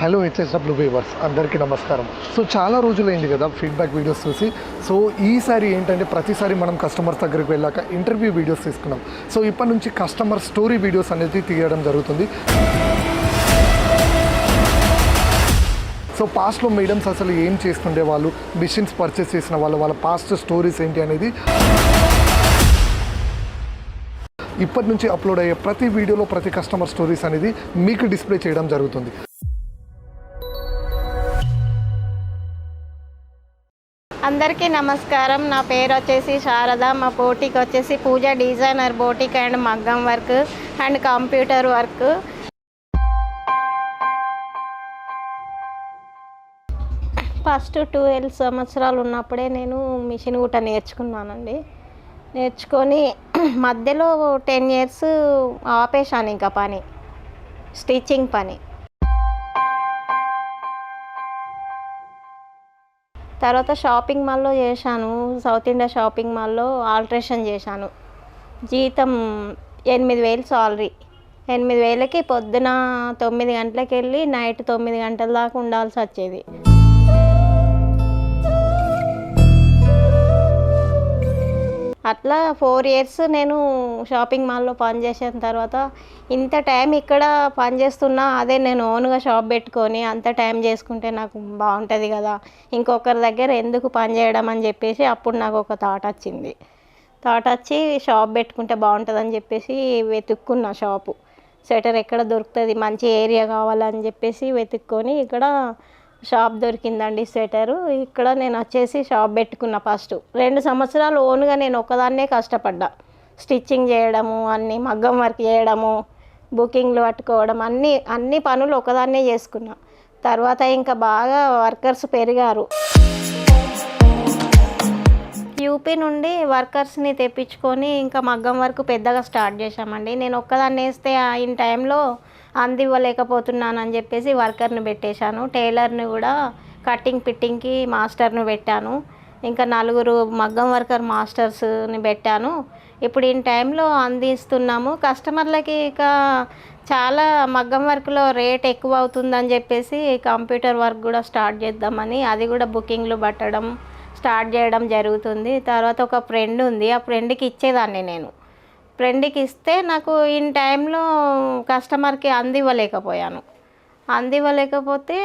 Hello HSW weavers. అందరికీ నమస్కారం. So చాలా రోజులైంది కదా ఫీడ్బ్యాక్ వీడియోస్ చూసి. సో ఈసారి ఏంటంటే ప్రతిసారి మనం కస్టమర్స్ దగ్గరికి వెళ్ళాక ఇంటర్వ్యూ వీడియోస్ తీసుకున్నాం. సో ఇప్పటి నుంచి కస్టమర్ స్టోరీ వీడియోస్ అనేది తీయడం జరుగుతుంది. సో పాస్ట్లో మేడమ్స్ అసలు ఏం చేస్తుండే వాళ్ళు? మిషన్స్ పర్చేస్ చేసిన వాళ్ళు వాళ్ళ పాస్ట్ స్టోరీస్ ఏంటి అనేది. ఇప్పటి నుంచి అప్లోడ్ అయ్యే ప్రతి వీడియోలో ప్రతి కస్టమర్ స్టోరీస్ అనేది మీకు డిస్ప్లే చేయడం జరుగుతుంది. అందరికీ నమస్కారం. నా పేరు వచ్చేసి శారద. మా బోటిక్ వచ్చేసి పూజ డిజైనర్ బోటిక్ అండ్ మగ్గం work and computer work. First twelve సంవత్సరాలు ఉన్నప్పుడే నేను మిషన్ గుట్ట నేర్చుకున్నానండి. నేర్చుకొని మధ్యలో టెన్ ఇయర్స్ ఆపేశాను ఇంకా పని స్టిచ్చింగ్ పని. తర్వాత షాపింగ్ మాల్లో చేశాను సౌత్ ఇండియా షాపింగ్ మాల్లో ఆల్ట్రేషన్ చేశాను. జీతం ఎనిమిది వేలు సాలరీ. ఎనిమిది వేలకి పొద్దున తొమ్మిది గంటలకు వెళ్ళి నైట్ తొమ్మిది గంటల దాకా ఉండాల్సి వచ్చేది. అట్లా ఫోర్ ఇయర్స్ నేను షాపింగ్ మాల్లో పనిచేసిన తర్వాత ఇంత టైం ఇక్కడ పనిచేస్తున్నా అదే నేను ఓన్గా షాప్ పెట్టుకొని అంత టైం చేసుకుంటే నాకు బాగుంటుంది కదా. ఇంకొకరి దగ్గర ఎందుకు పని చేయడం అని చెప్పేసి అప్పుడు నాకు ఒక థాట్ వచ్చింది. థాట్ వచ్చి షాప్ పెట్టుకుంటే బాగుంటుందని చెప్పేసి వెతుక్కున్నా షాపు. స్వెటర్ ఎక్కడ దొరుకుతుంది మంచి ఏరియా కావాలని చెప్పేసి వెతుక్కొని ఇక్కడ షాప్ దొరికిందండి స్వెటరు. ఇక్కడ నేను వచ్చేసి షాప్ పెట్టుకున్న ఫస్ట్. రెండు సంవత్సరాలు ఓన్గా నేను ఒకదాన్నే కష్టపడ్డా. స్టిచ్చింగ్ చేయడము అన్ని మగ్గం వర్క్ చేయడము బుకింగ్లు పట్టుకోవడం అన్ని అన్ని పనులు ఒకదాన్నే చేసుకున్నా. తర్వాత ఇంకా బాగా వర్కర్స్ పెరిగారు. యూపీ నుండి వర్కర్స్ని తెప్పించుకొని ఇంకా మగ్గం వరకు పెద్దగా స్టార్ట్ చేశామండి. నేను ఒక్కదాన్ని వేస్తే ఇన్ టైంలో అందివ్వలేకపోతున్నానని చెప్పేసి వర్కర్ని పెట్టేశాను. టైలర్ని కూడా కటింగ్ ఫిట్టింగ్కి మాస్టర్ని పెట్టాను. ఇంకా నలుగురు మగ్గం వర్కర్ మాస్టర్స్ని పెట్టాను. ఇప్పుడు ఇన్ టైంలో అందిస్తున్నాము. కస్టమర్లకి ఇక చాలా మగ్గం వర్క్లో రేట్ ఎక్కువ అవుతుందని చెప్పేసి కంప్యూటర్ వర్క్ కూడా స్టార్ట్ చేద్దామని అది కూడా బుకింగ్లు పట్టడం స్టార్ట్ చేయడం జరుగుతుంది. తర్వాత ఒక ఫ్రెండ్ ఉంది. ఆ ఫ్రెండ్కి ఇచ్చేదాన్ని నేను. ఫ్రెండ్కి ఇస్తే నాకు ఇన్ టైంలో కస్టమర్కి అందివ్వలేకపోయాను. అందివ్వలేకపోతే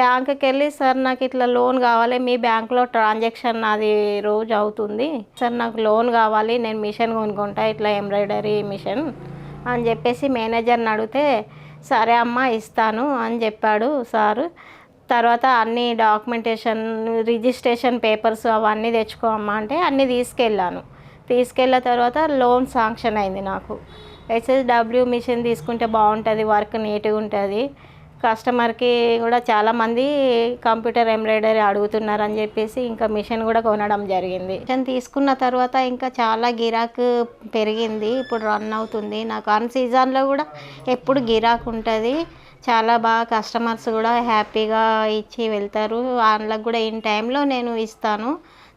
బ్యాంకుకి వెళ్ళి సార్ నాకు ఇట్లా లోన్ కావాలి. మీ బ్యాంక్లో ట్రాన్సాక్షన్ నాది రోజు అవుతుంది. సార్ నాకు లోన్ కావాలి. నేను మిషన్ కొనుక్కుంటా. ఇట్లా ఎంబ్రాయిడరీ మిషన్ అని చెప్పేసి మేనేజర్ని అడిగితే సరే అమ్మ ఇస్తాను అని చెప్పాడు సారు. తర్వాత అన్ని డాక్యుమెంటేషన్ రిజిస్ట్రేషన్ పేపర్స్ అవన్నీ తెచ్చుకోమ్మా అంటే అన్నీ తీసుకెళ్ళాను. తీసుకెళ్ళిన తర్వాత లోన్ శాంక్షన్ అయింది నాకు. హెచ్ఎస్డబ్ల్యూ మిషన్ తీసుకుంటే బాగుంటుంది వర్క్ నీట్గా ఉంటుంది. కస్టమర్కి కూడా చాలామంది కంప్యూటర్ ఎంబ్రాయిడరీ అడుగుతున్నారు అని చెప్పేసి ఇంకా మిషన్ కూడా కొనడం జరిగింది. మిషన్ తీసుకున్న తర్వాత ఇంకా చాలా గిరాక్ పెరిగింది. ఇప్పుడు రన్ అవుతుంది. నాకు అన్ సీజన్లో కూడా ఎప్పుడు గిరాక్ ఉంటుంది. చాలా బాగా కస్టమర్స్ కూడా హ్యాపీగా ఇచ్చి వెళ్తారు. వాళ్ళకి కూడా ఇన్ టైంలో నేను ఇస్తాను.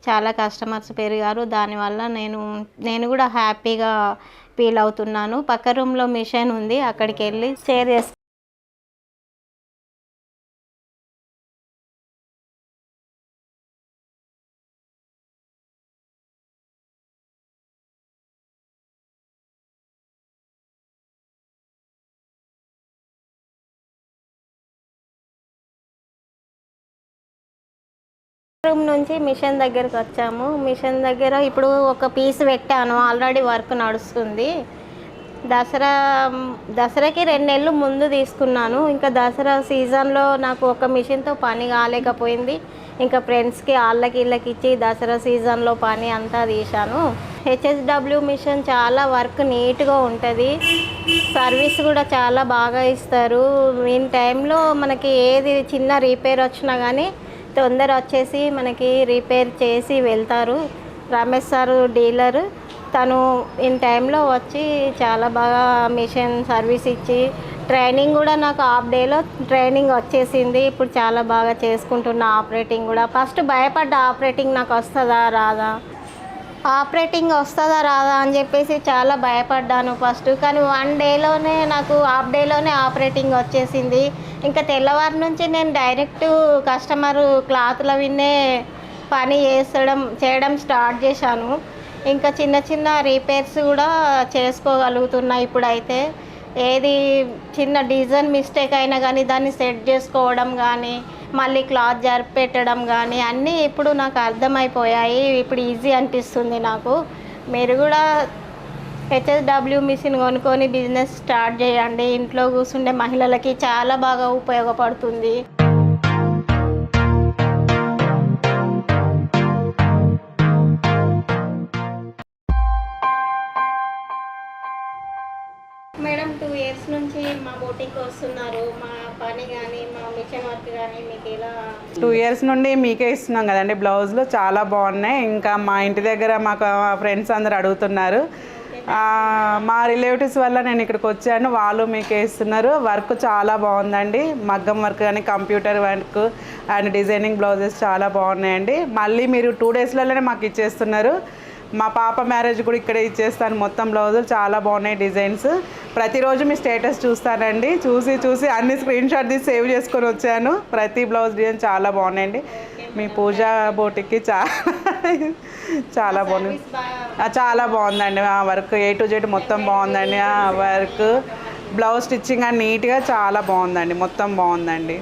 చాలా కస్టమర్స్ పెరిగారు. దానివల్ల నేను నేను కూడా హ్యాపీగా ఫీల్ అవుతున్నాను. పక్క రూమ్లో మిషన్ ఉంది. అక్కడికి వెళ్ళి షేర్ చేస్తాను రూమ్ నుంచి మిషన్ దగ్గరకు వచ్చాము. మిషన్ దగ్గర ఇప్పుడు ఒక పీస్ పెట్టాను. ఆల్రెడీ వర్క్ నడుస్తుంది. దసరా దసరాకి రెండు నెలలు ముందు తీసుకున్నాను. ఇంకా దసరా సీజన్లో నాకు ఒక మిషన్తో పని కాలేకపోయింది. ఇంకా ఫ్రెండ్స్కి వాళ్ళకి వీళ్ళకి ఇచ్చి దసరా సీజన్లో పని అంతా తీశాను. హెచ్ఎస్డబ్ల్యూ మిషన్ చాలా వర్క్ నీట్గా ఉంటుంది. సర్వీస్ కూడా చాలా బాగా ఇస్తారు. ఇన్ టైంలో మనకి ఏది చిన్న రిపేర్ వచ్చినా కానీ తొందర వచ్చేసి మనకి రిపేర్ చేసి వెళ్తారు. Ramesh sir dealer. తను ఇన్ టైంలో వచ్చి చాలా బాగా మిషన్ సర్వీస్ ఇచ్చి ట్రైనింగ్ కూడా నాకు హాఫ్ డేలో ట్రైనింగ్ వచ్చేసింది. ఇప్పుడు చాలా బాగా చేసుకుంటున్న ఆపరేటింగ్ కూడా. ఫస్ట్ భయపడ్డ ఆపరేటింగ్ నాకు వస్తుందా రాదా? ఆపరేటింగ్ వస్తుందా రాదా అని చెప్పేసి చాలా భయపడ్డాను ఫస్ట్. కానీ వన్ డేలోనే నాకు హాఫ్ డేలోనే ఆపరేటింగ్ వచ్చేసింది. ఇంకా తెల్లవారి నుంచి నేను డైరెక్ట్ కస్టమర్ క్లాత్ల విన్నే పని చేసడం చేయడం స్టార్ట్ చేశాను. ఇంకా చిన్న చిన్న రిపేర్స్ కూడా చేసుకోగలుగుతున్నా ఇప్పుడైతే. ఏది చిన్న డిజైన్ మిస్టేక్ అయినా కానీ దాన్ని సెట్ చేసుకోవడం కానీ మళ్ళీ క్లాత్ జరిపెట్టడం కానీ అన్నీ ఇప్పుడు నాకు అర్థమైపోయాయి. ఇప్పుడు ఈజీ అనిపిస్తుంది నాకు. మీరు కూడా హెచ్ఎస్డబ్ల్యూ మిషన్ కొనుక్కొని బిజినెస్ స్టార్ట్ చేయండి. ఇంట్లో కూర్చుండే మహిళలకి చాలా బాగా ఉపయోగపడుతుంది. మేడం టూ ఇయర్స్ నుంచి మా బోటికి వస్తున్నారు. మా పని కానీ మా మిషన్ వర్క్ కానీ మీకు ఎలా టూ ఇయర్స్ నుండి మీకే ఇస్తున్నాం కదండి. బ్లౌజులు చాలా బాగున్నాయి. ఇంకా మా ఇంటి దగ్గర మాకు ఫ్రెండ్స్ అందరు అడుగుతున్నారు. మా రిలేటివ్స్ వల్ల నేను ఇక్కడికి వచ్చాను. వాళ్ళు మీకే ఇస్తున్నారు. వర్క్ చాలా బాగుందండి. మగ్గం వర్క్ కానీ computer work and designing blouses చాలా బాగున్నాయండి. మళ్ళీ మీరు టూ డేస్లలోనే మాకు ఇచ్చేస్తున్నారు. మా పాప మ్యారేజ్ కూడా ఇక్కడే ఇచ్చేస్తాను. మొత్తం బ్లౌజులు చాలా బాగున్నాయి డిజైన్స్. ప్రతిరోజు మీ స్టేటస్ చూస్తానండి. చూసి చూసి అన్ని స్క్రీన్ షాట్ తీసి సేవ్ చేసుకొని వచ్చాను. ప్రతి బ్లౌజ్ డిజైన్ చాలా బాగున్నాయండి. మీ పూజా బోటికి చాలా చాలా బాగుంది. చాలా బాగుందండి. ఆ వర్క్ ఏ టు జెడ్ మొత్తం బాగుందండి. ఆ వర్క్ బ్లౌజ్ స్టిచ్చింగ్ అని నీట్గా చాలా బాగుందండి. మొత్తం బాగుందండి.